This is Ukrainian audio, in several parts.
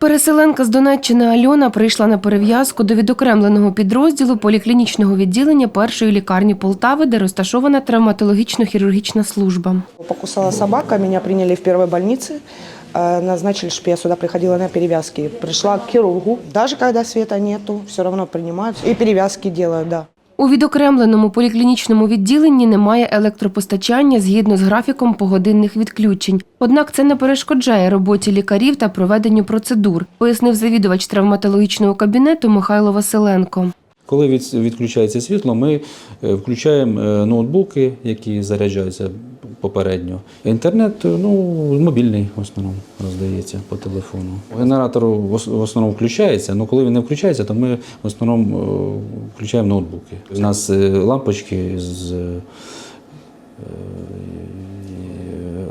Переселенка з Донеччини Альона прийшла на перев'язку до відокремленого підрозділу поліклінічного відділення першої лікарні Полтави, де розташована травматологічно-хірургічна служба. Покусала собака, меня приняли в больнице. Э, Назначили, чтобы я сюда приходила на перевязки. Пришла к хирургу. Даже когда света нету, все равно принимают. И перевязки делают, да. У відокремленому поліклінічному відділенні немає електропостачання згідно з графіком погодинних відключень. Однак це не перешкоджає роботі лікарів та проведенню процедур, пояснив завідувач травматологічного кабінету Михайло Василенко. Коли відключається світло, ми е, включаємо е, ноутбуки, які заряджаються попередньо. Інтернет е, ну, мобільний в основному роздається по телефону. Генератор в основному включається, але коли він не включається, то ми в основному е, включаємо ноутбуки. У нас е, лампочки з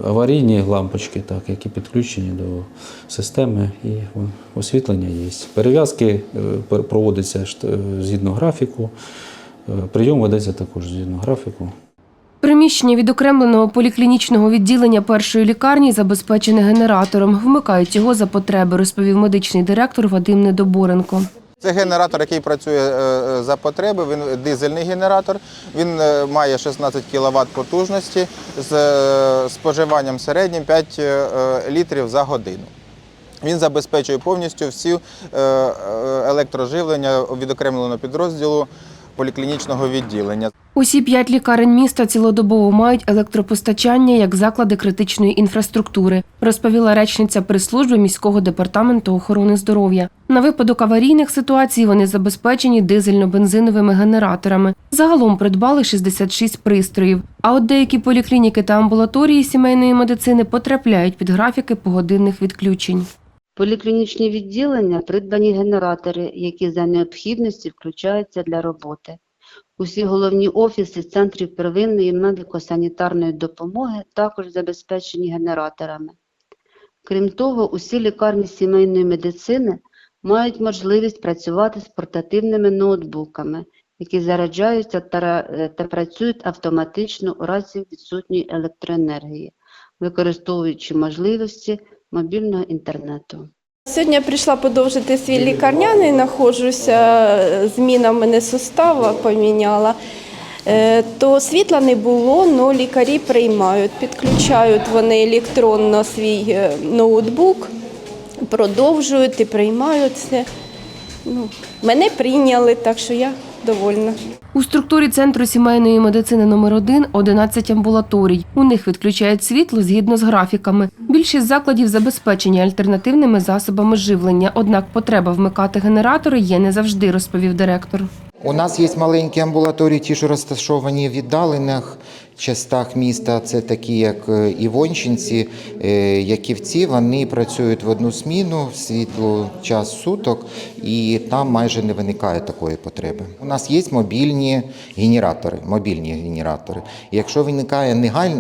аварійні лампочки, так, які підключені до системи, і освітлення є. Перев'язки проводяться згідно графіку, прийом ведеться також згідно графіку. Приміщення відокремленого поліклінічного відділення першої лікарні забезпечене генератором. Вмикають його за потреби, розповів медичний директор Вадим Недоборенко. Це генератор, який працює е, за потреби. Він дизельний генератор. Він е, має 16 кВт потужності з е, споживанням середнім 5 е, літрів за годину. Він забезпечує повністю всі е, е, електроживлення відокремленого підрозділу поліклінічного відділення. Усі п'ять лікарень міста цілодобово мають електропостачання як заклади критичної інфраструктури, розповіла речниця прес-служби міського департаменту охорони здоров'я. На випадок аварійних ситуацій вони забезпечені дизельно-бензиновими генераторами. Загалом придбали 66 пристроїв. А от деякі поліклініки та амбулаторії сімейної медицини потрапляють під графіки погодинних відключень. Поліклінічні відділення придбані генератори, які за необхідності включаються для роботи. Усі головні офіси центрів первинної медико-санітарної допомоги також забезпечені генераторами. Крім того, усі лікарні сімейної медицини мають можливість працювати з портативними ноутбуками, які заряджаються та, та працюють автоматично у разі відсутньої електроенергії, використовуючи можливості мобільного інтернету. Сьогодні я прийшла подовжити свій лікарняний, знаходжуся, зміна в мене сустава поміняла. Е, То світла не було, але лікарі приймають, підключають вони електронно свій е, ноутбук, продовжують і приймають все. Ну, мене прийняли, так що я довольна. У структурі центру сімейної медицини номер 1 11 амбулаторій. У них відключають світло згідно з графіками. Більшість закладів забезпечені альтернативними засобами живлення. Однак потреба вмикати генератори є не завжди, розповів директор. У нас є маленькі амбулаторії, ті, що розташовані в віддалених частах міста. Це такі, як е, Івончинці, е, Яківці. Вони працюють в одну зміну в світло час суток, і там майже не виникає такої потреби. У нас є мобільні генератори. Мобільні генератори. Якщо виникає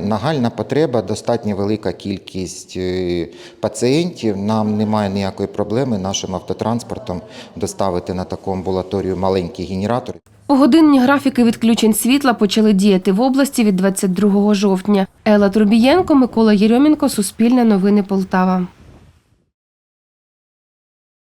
нагальна потреба, достатньо велика кількість е, пацієнтів, нам немає ніякої проблеми нашим автотранспортом доставити на таку амбулаторію маленькі генератори. Погодинні графіки відключень світла почали діяти в області від 22 жовтня. Елла Трубієнко, Микола Єрьомінко, Суспільне новини Полтава.